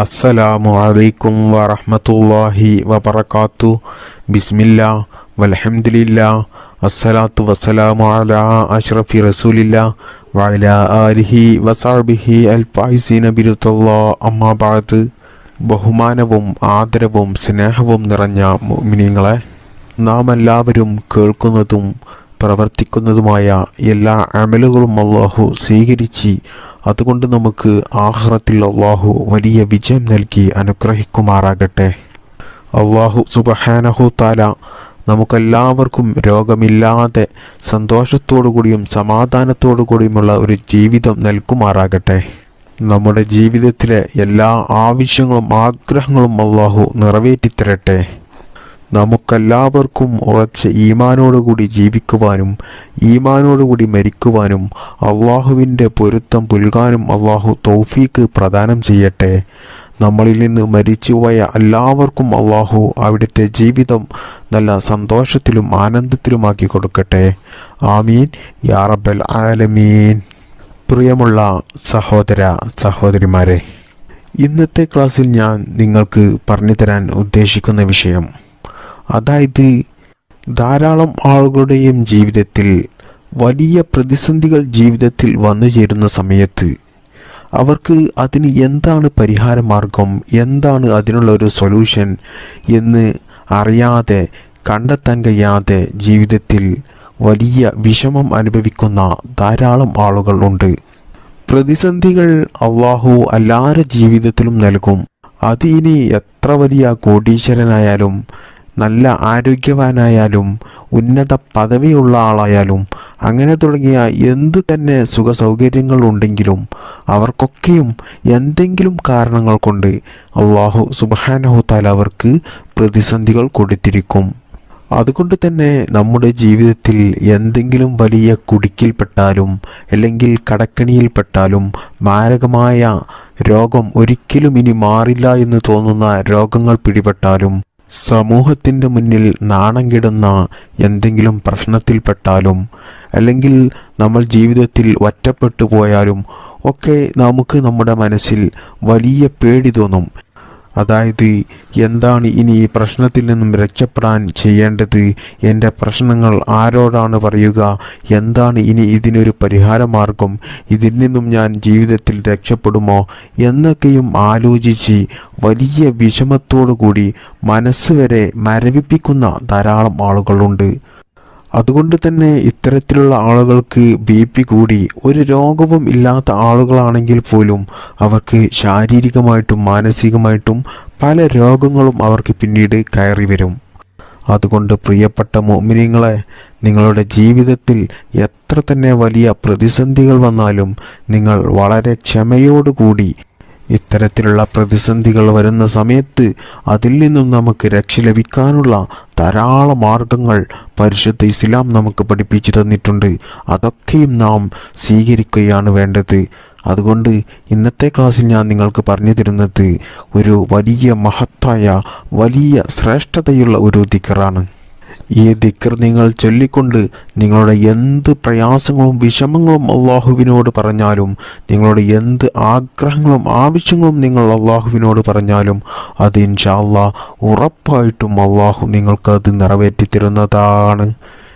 അസ്സലാമു അലൈക്കും വറഹ്മത്തുള്ളാഹി വബറകാത്തു. ബിസ്മില്ലാ വൽഹംദുലില്ലാ അസ്സലാത്തു വസ്സലാമു അലാ അഷ്റഫി റസൂലില്ല വഅലാ ആലിഹി വസഹ്ബിഹി അൽ ബിരുദല്ലാ അമ്മാ ബാദ്. ബഹുമാനവും ആദരവും സ്നേഹവും നിറഞ്ഞ മുഅ്മിനീങ്ങളെ നാം എല്ലാവരും കേൾക്കുന്നതും പ്രവർത്തിക്കുന്നതുമായ എല്ലാ അമലുകളും അള്ളാഹു സ്വീകരിച്ച് അതുകൊണ്ട് നമുക്ക് ആഹ്റത്തിൽ അള്ളാഹു വലിയ വിജയം നൽകി അനുഗ്രഹിക്കുമാറാകട്ടെ. അള്ളാഹു സുബഹാനഹു താല നമുക്കെല്ലാവർക്കും രോഗമില്ലാതെ സന്തോഷത്തോടു കൂടിയും സമാധാനത്തോടു കൂടിയുമുള്ള ഒരു ജീവിതം നൽകുമാറാകട്ടെ. നമ്മുടെ ജീവിതത്തിലെ എല്ലാ ആവശ്യങ്ങളും ആഗ്രഹങ്ങളും അള്ളാഹു നിറവേറ്റിത്തരട്ടെ. നമുക്കെല്ലാവർക്കും ഉറച്ച ഈമാനോടുകൂടി ജീവിക്കുവാനും ഈമാനോടുകൂടി മരിക്കുവാനും അള്ളാഹുവിന്റെ പൊരുത്തം പുൽകാനും അള്ളാഹു തൗഫീക്ക് പ്രദാനം ചെയ്യട്ടെ. നമ്മളിൽ നിന്ന് മരിച്ചുപോയ എല്ലാവർക്കും അള്ളാഹു അവിടുത്തെ ജീവിതം നല്ല സന്തോഷത്തിലും ആനന്ദത്തിലുമാക്കി കൊടുക്കട്ടെ. ആമീൻ. യാറബൽ ആലമീൻ. പ്രിയമുള്ള സഹോദര സഹോദരിമാരെ ഇന്നത്തെ ക്ലാസ്സിൽ ഞാൻ നിങ്ങൾക്ക് പറഞ്ഞു തരാൻ ഉദ്ദേശിക്കുന്ന വിഷയം അതായത് ധാരാളം ആളുകളുടെയും ജീവിതത്തിൽ വലിയ പ്രതിസന്ധികൾ ജീവിതത്തിൽ വന്നു ചേരുന്ന സമയത്ത് അവർക്ക് അതിന് എന്താണ് പരിഹാരമാർഗം എന്താണ് അതിനുള്ള ഒരു സൊല്യൂഷൻ എന്ന് അറിയാതെ കണ്ടെത്താൻ കഴിയാതെ ജീവിതത്തിൽ വലിയ വിഷമം അനുഭവിക്കുന്ന ധാരാളം ആളുകൾ ഉണ്ട്. പ്രതിസന്ധികൾ അള്ളാഹു എല്ലാവരുടെ ജീവിതത്തിലും നൽകും. അത് ഇനി എത്ര വലിയ കോടീശ്വരനായാലും നല്ല ആരോഗ്യവാനായാലും ഉന്നത പദവിയുള്ള ആളായാലും അങ്ങനെ തുടങ്ങിയ എന്തു തന്നെ സുഖ സൗകര്യങ്ങൾ ഉണ്ടെങ്കിലും അവർക്കൊക്കെയും എന്തെങ്കിലും കാരണങ്ങൾ കൊണ്ട് അള്ളാഹു സുബാനഹുത്താൽ അവർക്ക് പ്രതിസന്ധികൾ കൊടുത്തിരിക്കും. അതുകൊണ്ട് തന്നെ നമ്മുടെ ജീവിതത്തിൽ എന്തെങ്കിലും വലിയ കുടുക്കിൽപ്പെട്ടാലും അല്ലെങ്കിൽ കടക്കണിയിൽപ്പെട്ടാലും മാരകമായ രോഗം ഒരിക്കലും ഇനി മാറില്ല എന്ന് തോന്നുന്ന രോഗങ്ങൾ പിടിപെട്ടാലും സമൂഹത്തിന്റെ മുന്നിൽ നാണം കെടുന്ന എന്തെങ്കിലും പ്രശ്നത്തിൽപ്പെട്ടാലും അല്ലെങ്കിൽ നമ്മൾ ജീവിതത്തിൽ ഒറ്റപ്പെട്ടു പോയാലും ഒക്കെ നമുക്ക് നമ്മുടെ മനസ്സിൽ വലിയ പേടി തോന്നും. അതായത് എന്താണ് ഇനി ഈ പ്രശ്നത്തിൽ നിന്നും രക്ഷപ്പെടാൻ ചെയ്യേണ്ടത്? എന്റെ പ്രശ്നങ്ങൾ ആരോടാണ് പറയുക? എന്താണ് ഇനി ഇതിനൊരു പരിഹാരമാർഗം? ഇതിൽ നിന്നും ഞാൻ ജീവിതത്തിൽ രക്ഷപ്പെടുമോ? എന്നൊക്കെയും ആലോചിച്ച് വലിയ വിഷമത്തോടു കൂടി മനസ്സ് വരെ മരവിപ്പിക്കുന്ന ധാരാളം ആളുകളുണ്ട്. അതുകൊണ്ട് തന്നെ ഇത്തരത്തിലുള്ള ആളുകൾക്ക് ബി പി കൂടി ഒരു രോഗവും ഇല്ലാത്ത ആളുകളാണെങ്കിൽ പോലും അവർക്ക് ശാരീരികമായിട്ടും മാനസികമായിട്ടും പല രോഗങ്ങളും അവർക്ക് പിന്നീട് കയറി വരും. അതുകൊണ്ട് പ്രിയപ്പെട്ട മോമിനിങ്ങളെ നിങ്ങളുടെ ജീവിതത്തിൽ എത്ര തന്നെ വലിയ പ്രതിസന്ധികൾ വന്നാലും നിങ്ങൾ വളരെ ക്ഷമയോടുകൂടി ഇത്തരത്തിലുള്ള പ്രതിസന്ധികൾ വരുന്ന സമയത്ത് അതിൽ നിന്നും നമുക്ക് രക്ഷ ലഭിക്കാനുള്ള ധാരാളം മാർഗങ്ങൾ പരിശുദ്ധ ഇസ്ലാം നമുക്ക് പഠിപ്പിച്ചു തന്നിട്ടുണ്ട്. അതൊക്കെയും നാം സ്വീകരിക്കുകയാണ് വേണ്ടത്. അതുകൊണ്ട് ഇന്നത്തെ ക്ലാസ്സിൽ ഞാൻ നിങ്ങൾക്ക് പറഞ്ഞു തരുന്നത് ഒരു വലിയ മഹത്തായ വലിയ ശ്രേഷ്ഠതയുള്ള ഒരു ദിക്കറാണ്. ഈ ദിക്കർ നിങ്ങൾ ചൊല്ലിക്കൊണ്ട് നിങ്ങളുടെ എന്ത് പ്രയാസങ്ങളും വിഷമങ്ങളും അള്ളാഹുവിനോട് പറഞ്ഞാലും നിങ്ങളുടെ എന്ത് ആഗ്രഹങ്ങളും ആവശ്യങ്ങളും നിങ്ങൾ അള്ളാഹുവിനോട് പറഞ്ഞാലും അത് ഇൻഷാല്ലാ ഉറപ്പായിട്ടും അള്ളാഹു നിങ്ങൾക്കത് നിറവേറ്റി തരുന്നതാണ്.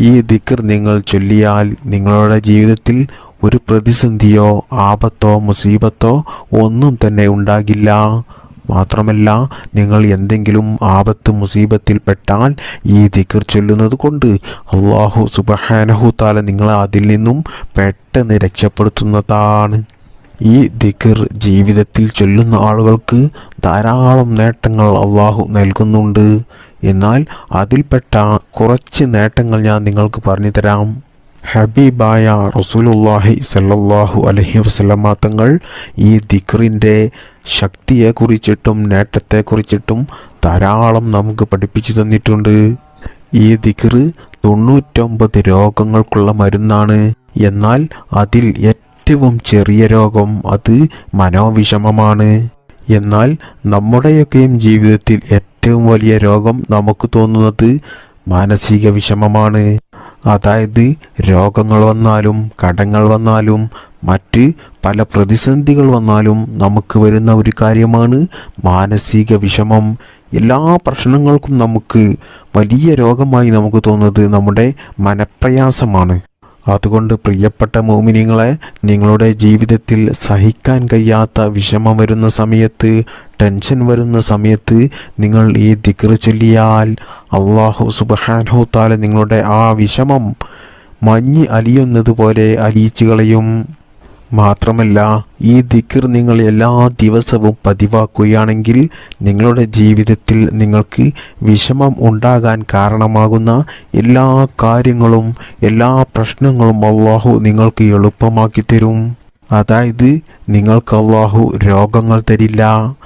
ഈ ദിക്കർ നിങ്ങൾ ചൊല്ലിയാൽ നിങ്ങളുടെ ജീവിതത്തിൽ ഒരു പ്രതിസന്ധിയോ ആപത്തോ മുസീബത്തോ ഒന്നും തന്നെ ഉണ്ടാകില്ല. മാത്രമല്ല നിങ്ങൾ എന്തെങ്കിലും ആപത്ത് മുസീബത്തിൽപ്പെട്ടാൽ ഈ ദിക്കർ ചൊല്ലുന്നത് കൊണ്ട് അള്ളാഹു സുബഹാനഹു താല നിങ്ങളെ അതിൽ നിന്നും പെട്ടെന്ന് രക്ഷപ്പെടുത്തുന്നതാണ്. ഈ ദിക്കർ ജീവിതത്തിൽ ചൊല്ലുന്ന ആളുകൾക്ക് ധാരാളം നേട്ടങ്ങൾ അള്ളാഹു നൽകുന്നുണ്ട്. എന്നാൽ അതിൽപ്പെട്ട കുറച്ച് നേട്ടങ്ങൾ ഞാൻ നിങ്ങൾക്ക് പറഞ്ഞു തരാം. ഹബീബായ റസൂലുല്ലാഹി സല്ലാഹു അലൈഹി വസല്ലമ തങ്ങൾ ഈ ദിക്റിന്റെ ശക്തിയെക്കുറിച്ചിട്ടും നേട്ടത്തെക്കുറിച്ചിട്ടും ധാരാളം നമുക്ക് പഠിപ്പിച്ചു തന്നിട്ടുണ്ട്. ഈ ദിക്റ് തൊണ്ണൂറ്റൊമ്പത് രോഗങ്ങൾക്കുള്ള മരുന്നാണ്. എന്നാൽ അതിൽ ഏറ്റവും ചെറിയ രോഗം അത് മനോവിഷമമാണ്. എന്നാൽ നമ്മുടെയൊക്കെയും ജീവിതത്തിൽ ഏറ്റവും വലിയ രോഗം നമുക്ക് തോന്നുന്നത് മാനസിക വിഷമമാണ്. അതായത് രോഗങ്ങൾ വന്നാലും കടങ്ങൾ വന്നാലും മറ്റ് പല പ്രതിസന്ധികൾ വന്നാലും നമുക്ക് വരുന്ന ഒരു കാര്യമാണ് മാനസിക വിഷമം. എല്ലാ പ്രശ്നങ്ങൾക്കും നമുക്ക് വലിയ രോഗമായി നമുക്ക് തോന്നുന്നത് നമ്മുടെ മനപ്രയാസമാണ്. അതുകൊണ്ട് പ്രിയപ്പെട്ട മോമിനിങ്ങളെ നിങ്ങളുടെ ജീവിതത്തിൽ സഹിക്കാൻ കഴിയാത്ത വിഷമം വരുന്ന സമയത്ത് ടെൻഷൻ വരുന്ന സമയത്ത് നിങ്ങൾ ഈ ദിക്ർ ചൊല്ലിയാൽ അള്ളാഹു സുബഹാനോ താല നിങ്ങളുടെ ആ വിഷമം മഞ്ഞ് അലിയുന്നത് പോലെ അലിയിച്ചു കളയും. മാത്രമല്ല ഈ ദിക്ർ നിങ്ങൾ എല്ലാ ദിവസവും പതിവാക്കുകയാണെങ്കിൽ നിങ്ങളുടെ ജീവിതത്തിൽ നിങ്ങൾക്ക് വിഷമം ഉണ്ടാകാൻ കാരണമാകുന്ന എല്ലാ കാര്യങ്ങളും എല്ലാ പ്രശ്നങ്ങളും അള്ളാഹു നിങ്ങൾക്ക് എളുപ്പമാക്കി തരും. അതായത് നിങ്ങൾക്ക് അള്ളാഹു രോഗങ്ങൾ തരില്ല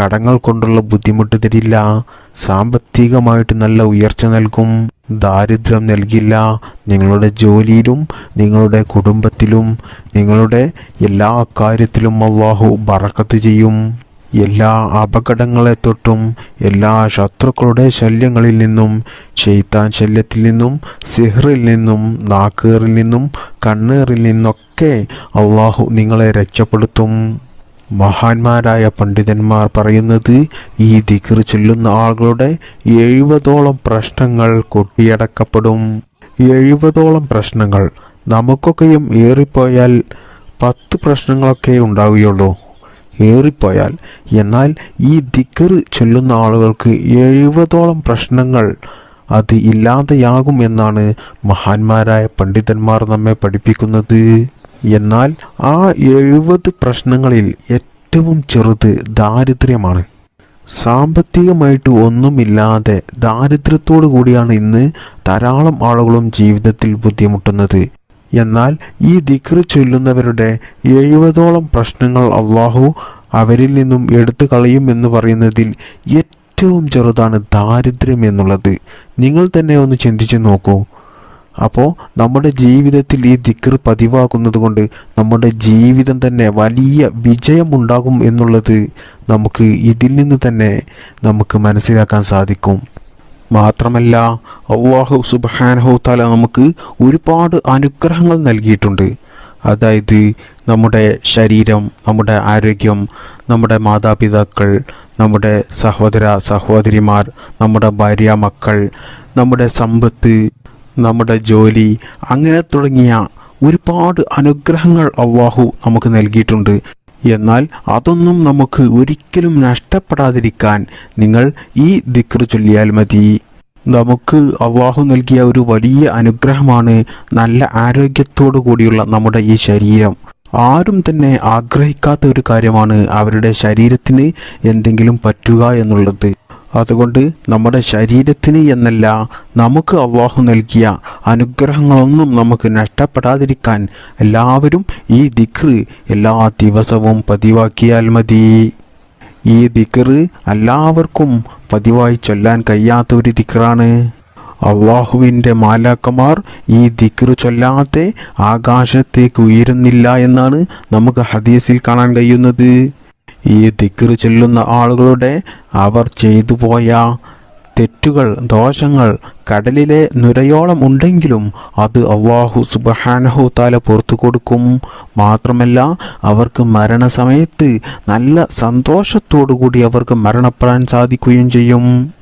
കടങ്ങൾ കൊണ്ടുള്ള ബുദ്ധിമുട്ട് തരില്ല സാമ്പത്തികമായിട്ട് നല്ല ഉയർച്ച നൽകും. ദാരിദ്ര്യം നൽകില്ല. നിങ്ങളുടെ ജോലിയിലും നിങ്ങളുടെ കുടുംബത്തിലും നിങ്ങളുടെ എല്ലാ കാര്യത്തിലും അള്ളാഹു ബറക്കത്ത് ചെയ്യും. എല്ലാ അപകടങ്ങളെ തൊട്ടും എല്ലാ ശത്രുക്കളുടെ ശല്യങ്ങളിൽ നിന്നും ഷെയ്ത്താൻ ശല്യത്തിൽ നിന്നും സിഹറിൽ നിന്നും നാക്കേറിൽ നിന്നും കണ്ണേറിൽ നിന്നൊക്കെ അള്ളാഹു നിങ്ങളെ രക്ഷപ്പെടുത്തും. മഹാന്മാരായ പണ്ഡിതന്മാർ പറയുന്നത് ഈ ദിക്ർ ചൊല്ലുന്ന ആളുകളുടെ എഴുപതോളം പ്രശ്നങ്ങൾ കൊട്ടിയടക്കപ്പെടും. എഴുപതോളം പ്രശ്നങ്ങൾ. നമുക്കൊക്കെയും ഏറിപ്പോയാൽ പത്ത് പ്രശ്നങ്ങളൊക്കെ ഉണ്ടാവുകയുള്ളൂ. ഏറിപ്പോയാൽ. എന്നാൽ ഈ ദിക്ർ ചൊല്ലുന്ന ആളുകൾക്ക് എഴുപതോളം പ്രശ്നങ്ങൾ അത് ഇല്ലാതെയാകും എന്നാണ് മഹാന്മാരായ പണ്ഡിതന്മാർ നമ്മെ പഠിപ്പിക്കുന്നത്. എന്നാൽ ആ എഴുപത് പ്രശ്നങ്ങളിൽ ഏറ്റവും ചെറുത് ദാരിദ്ര്യമാണ്. സാമ്പത്തികമായിട്ട് ഒന്നുമില്ലാതെ ദാരിദ്ര്യത്തോടു കൂടിയാണ് ഇന്ന് ധാരാളം ആളുകളും ജീവിതത്തിൽ ബുദ്ധിമുട്ടുന്നത്. എന്നാൽ ഈ ദിക്ർ ചൊല്ലുന്നവരുടെ എഴുപതോളം പ്രശ്നങ്ങൾ അള്ളാഹു അവരിൽ നിന്നും എടുത്തു കളയും എന്ന് പറയുന്നതിൽ ഏറ്റവും ചെറുതാണ് ദാരിദ്ര്യം എന്നുള്ളത്. നിങ്ങൾ തന്നെ ഒന്ന് ചിന്തിച്ചു നോക്കൂ. അപ്പോൾ നമ്മുടെ ജീവിതത്തിൽ ഈ ദിക്കർ പതിവാക്കുന്നത് കൊണ്ട് നമ്മുടെ ജീവിതം തന്നെ വലിയ വിജയമുണ്ടാകും എന്നുള്ളത് നമുക്ക് ഇതിൽ നിന്ന് തന്നെ നമുക്ക് മനസ്സിലാക്കാൻ സാധിക്കും. മാത്രമല്ല അള്ളാഹു സുബാനഹു താല നമുക്ക് ഒരുപാട് അനുഗ്രഹങ്ങൾ നൽകിയിട്ടുണ്ട്. അതായത് നമ്മുടെ ശരീരം നമ്മുടെ ആരോഗ്യം നമ്മുടെ മാതാപിതാക്കൾ നമ്മുടെ സഹോദര സഹോദരിമാർ നമ്മുടെ ഭാര്യ മക്കൾ നമ്മുടെ സമ്പത്ത് നമ്മുടെ ജോലി അങ്ങനെ തുടങ്ങിയ ഒരുപാട് അനുഗ്രഹങ്ങൾ അള്ളാഹു നമുക്ക് നൽകിയിട്ടുണ്ട്. എന്നാൽ അതൊന്നും നമുക്ക് ഒരിക്കലും നഷ്ടപ്പെടാതിരിക്കാൻ നിങ്ങൾ ഈ ദിക്ർ ചൊല്ലിയാൽ മതി. നമുക്ക് അള്ളാഹു നൽകിയ ഒരു വലിയ അനുഗ്രഹമാണ് നല്ല ആരോഗ്യത്തോടു കൂടിയുള്ള നമ്മുടെ ഈ ശരീരം. ആരും തന്നെ ആഗ്രഹിക്കാത്ത ഒരു കാര്യമാണ് അവരുടെ ശരീരത്തിന് എന്തെങ്കിലും പറ്റുക എന്നുള്ളത്. അതുകൊണ്ട് നമ്മുടെ ശരീരത്തിന് എന്നല്ല നമുക്ക് അള്ളാഹു നൽകിയ അനുഗ്രഹങ്ങളൊന്നും നമുക്ക് നഷ്ടപ്പെടാതിരിക്കാൻ എല്ലാവരും ഈ ദിക്റ് എല്ലാ ദിവസവും പതിവാക്കിയാൽ മതി. ഈ ദിക്റ് എല്ലാവർക്കും പതിവായി ചൊല്ലാൻ കഴിയാത്ത ഒരു ദിക്റാണ്. അള്ളാഹുവിന്റെ മാലാക്കമാർ ഈ ദിക്റ് ചൊല്ലാതെ ആകാശത്തേക്ക് ഉയരുന്നില്ല എന്നാണ് നമുക്ക് ഹദീസിൽ കാണാൻ കഴിയുന്നത്. ഈ ദിക്കറ് ചൊല്ലുന്ന ആളുകളുടെ അവർ ചെയ്തു പോയ തെറ്റുകൾ ദോഷങ്ങൾ കടലിലെ നുരയോളം ഉണ്ടെങ്കിലും അത് അള്ളാഹു സുബഹാനഹു താല പുറത്തു കൊടുക്കും. മാത്രമല്ല അവർക്ക് മരണസമയത്ത് നല്ല സന്തോഷത്തോടു കൂടി അവർക്ക് മരണപ്പെടാൻ സാധിക്കുകയും ചെയ്യും.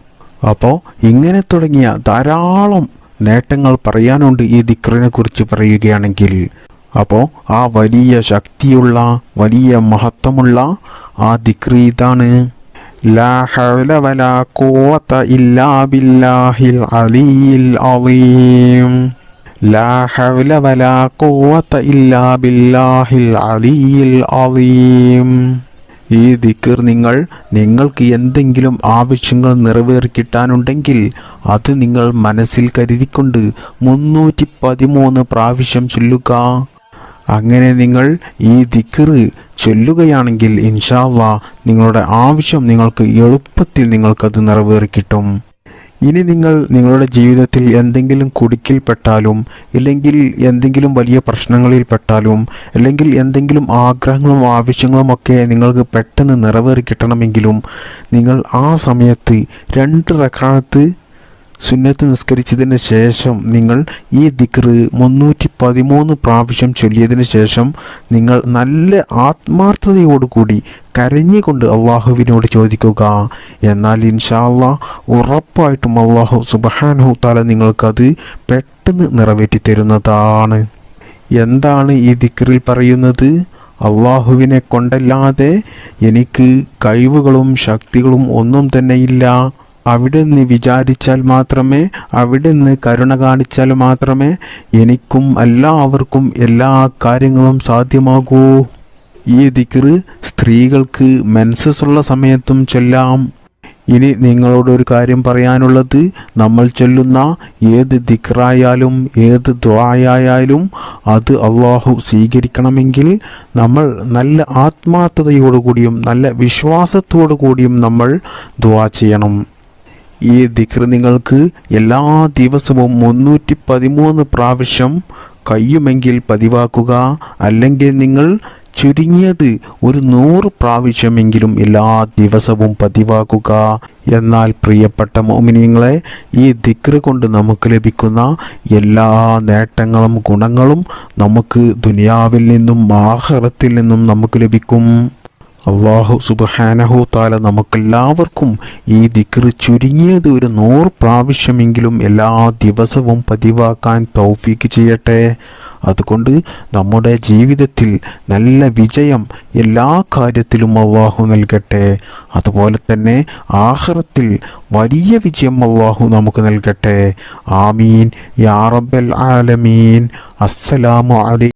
അപ്പോൾ ഇങ്ങനെ തുടങ്ങിയ ധാരാളം നേട്ടങ്ങൾ പറയാനുണ്ട് ഈ ദിക്റിനെ കുറിച്ച് പറയുകയാണെങ്കിൽ. അപ്പോൾ ആ വലിയ ശക്തിയുള്ള വലിയ മഹത്വമുള്ള ആ ദിക്രി ഇതാണ്. ലാ ഹൗല വലാ ഖുവത ഇല്ലാ ബില്ലാഹിൽ അലിയിൽ അളീം ലാ ഹൗല വലാ ഖുവത ഇല്ലാ ബില്ലാഹിൽ അലിയിൽ അളീം ഈ ദിക്കർ നിങ്ങൾ നിങ്ങൾക്ക് എന്തെങ്കിലും ആവശ്യങ്ങൾ നിറവേറി കിട്ടാനുണ്ടെങ്കിൽ അത് നിങ്ങൾ മനസ്സിൽ കരുതിക്കൊണ്ട് മുന്നൂറ്റി പതിമൂന്ന് പ്രാവശ്യം ചൊല്ലുക. അങ്ങനെ നിങ്ങൾ ഈ ദിക്കറ് ചൊല്ലുകയാണെങ്കിൽ ഇൻഷാല്ല നിങ്ങളുടെ ആവശ്യം നിങ്ങൾക്ക് എളുപ്പത്തിൽ നിങ്ങൾക്കത് നിറവേറി കിട്ടും ഇനി നിങ്ങൾ നിങ്ങളുടെ ജീവിതത്തിൽ എന്തെങ്കിലും കുടുക്കിൽപ്പെട്ടാലും ഇല്ലെങ്കിൽ എന്തെങ്കിലും വലിയ പ്രശ്നങ്ങളിൽപ്പെട്ടാലും അല്ലെങ്കിൽ എന്തെങ്കിലും ആഗ്രഹങ്ങളും ആവശ്യങ്ങളും ഒക്കെ നിങ്ങൾക്ക് പെട്ടെന്ന് നിറവേറി കിട്ടണമെങ്കിലും നിങ്ങൾ ആ സമയത്ത് രണ്ട് റക്കാലത്ത് സുന്നത്ത് നിസ്കരിച്ചതിന് ശേഷം നിങ്ങൾ ഈ ദിക്റ് മുന്നൂറ്റി പതിമൂന്ന് പ്രാവശ്യം ചൊല്ലിയതിന് ശേഷം നിങ്ങൾ നല്ല ആത്മാർത്ഥതയോടുകൂടി കരഞ്ഞുകൊണ്ട് അള്ളാഹുവിനോട് ചോദിക്കുക. എന്നാൽ ഇൻഷാല്ല ഉറപ്പായിട്ടും അള്ളാഹു സുബഹാനഹു താല നിങ്ങൾക്കത് പെട്ടെന്ന് നിറവേറ്റി തരുന്നതാണ്. എന്താണ് ഈ ദിക്റിൽ പറയുന്നത്? അള്ളാഹുവിനെ കൊണ്ടല്ലാതെ എനിക്ക് കഴിവുകളും ശക്തികളും ഒന്നും തന്നെയില്ല അവിടെ നിന്ന് വിചാരിച്ചാൽ മാത്രമേ അവിടെ നിന്ന് കരുണ കാണിച്ചാൽ മാത്രമേ എനിക്കും എല്ലാവർക്കും എല്ലാ കാര്യങ്ങളും സാധ്യമാകൂ. ഈ ദിക്റ് സ്ത്രീകൾക്ക് മെൻസസ് ഉള്ള സമയത്തും ചൊല്ലാം. ഇനി നിങ്ങളോടൊരു കാര്യം പറയാനുള്ളത് നമ്മൾ ചൊല്ലുന്ന ഏത് ദിക്റായാലും ഏത് ദ്വായായാലും അത് അള്ളാഹു സ്വീകരിക്കണമെങ്കിൽ നമ്മൾ നല്ല ആത്മാർത്ഥതയോടുകൂടിയും നല്ല വിശ്വാസത്തോടു കൂടിയും നമ്മൾ ദ്വാ ചെയ്യണം. ഈ ദിക്ർ നിങ്ങൾക്ക് എല്ലാ ദിവസവും മുന്നൂറ്റി പതിമൂന്ന് പ്രാവശ്യം കഴിയുമെങ്കിൽ പതിവാക്കുക. അല്ലെങ്കിൽ നിങ്ങൾ ചുരുങ്ങിയത് ഒരു നൂറ് പ്രാവശ്യമെങ്കിലും എല്ലാ ദിവസവും പതിവാക്കുക. എന്നാൽ പ്രിയപ്പെട്ട മോമിനിയങ്ങളെ ഈ ദിക്ർ കൊണ്ട് നമുക്ക് ലഭിക്കുന്ന എല്ലാ നേട്ടങ്ങളും ഗുണങ്ങളും നമുക്ക് ദുനിയാവിൽ നിന്നും ആഹാരത്തിൽ നിന്നും നമുക്ക് ലഭിക്കും. അള്ളാഹു സുബഹാനഹു താല നമുക്കെല്ലാവർക്കും ഈ ദിക്ർ ചുരുങ്ങിയത് ഒരു നൂറ് പ്രാവശ്യമെങ്കിലും എല്ലാ ദിവസവും പതിവാക്കാൻ തൗഫീക്ക് ചെയ്യട്ടെ. അതുകൊണ്ട് നമ്മുടെ ജീവിതത്തിൽ നല്ല വിജയം എല്ലാ കാര്യത്തിലും അള്ളാഹു നൽകട്ടെ. അതുപോലെ തന്നെ ആഹ്റത്തിൽ വലിയ വിജയം അള്ളാഹു നമുക്ക് നൽകട്ടെ. ആമീൻ. യാ റബ്ബൽ ആലമീൻ. അസ്സലാമു അലൈ